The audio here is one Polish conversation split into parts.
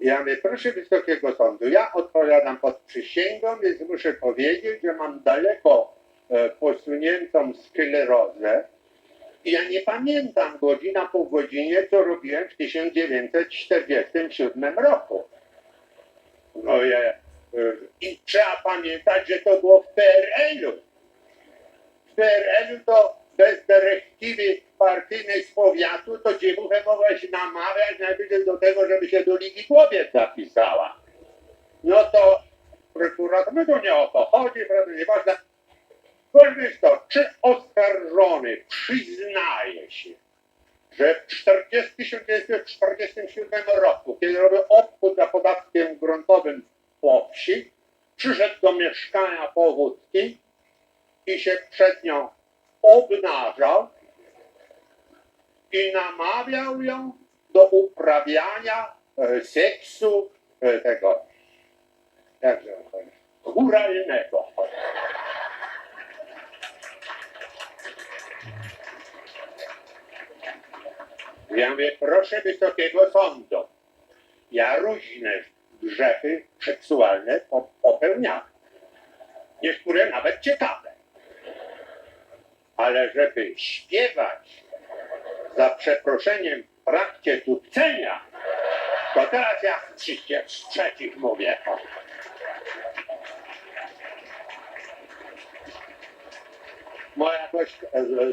Ja mówię, proszę Wysokiego Sądu, ja odpowiadam pod przysięgą, więc muszę powiedzieć, że mam daleko e, posuniętą sklerozę. Ja nie pamiętam godzina po godzinie, co robiłem w 1947 roku. No ja, e, I trzeba pamiętać, że to było w PRL-u. W PRL-u to bez dyrektywy partyjnej z powiatu, to dziewuchę mogłeś namawiać najwyżej do tego, żeby się do Ligi Kobiet zapisała. No to prokurator, no to nie o to chodzi, prawda, nieważne. Ważne jest to, czy oskarżony przyznaje się, że w 40, 1947 roku, kiedy robił obchód za podatkiem gruntowym po wsi, przyszedł do mieszkania powódki i się przed nią obnażał i namawiał ją do uprawiania e, seksu e, tego, jakże. Ja mówię, proszę Wysokiego Sądu, ja różne grzechy seksualne po- popełniałem. Niektóre nawet ciekawe. Ale żeby śpiewać za przeproszeniem w trakcie dupcenia, to teraz ja wszystkie sprzeciw mówię. Moja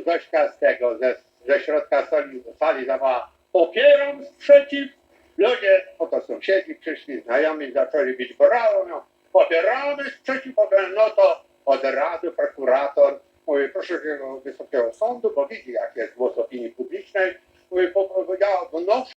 Zośka, z tego, ze, ze środka sali, sali zawołała popieram sprzeciw. Ludzie, oto sąsiedzi przyszli, znajomi, zaczęli bić brawo, no, popieramy sprzeciw, popieramy. no to od razu prokurator mówi, proszę Wysokiego Sądu, bo widzi, jak jest głos opinii publicznej, mówi, po- powiedziała, wnoszę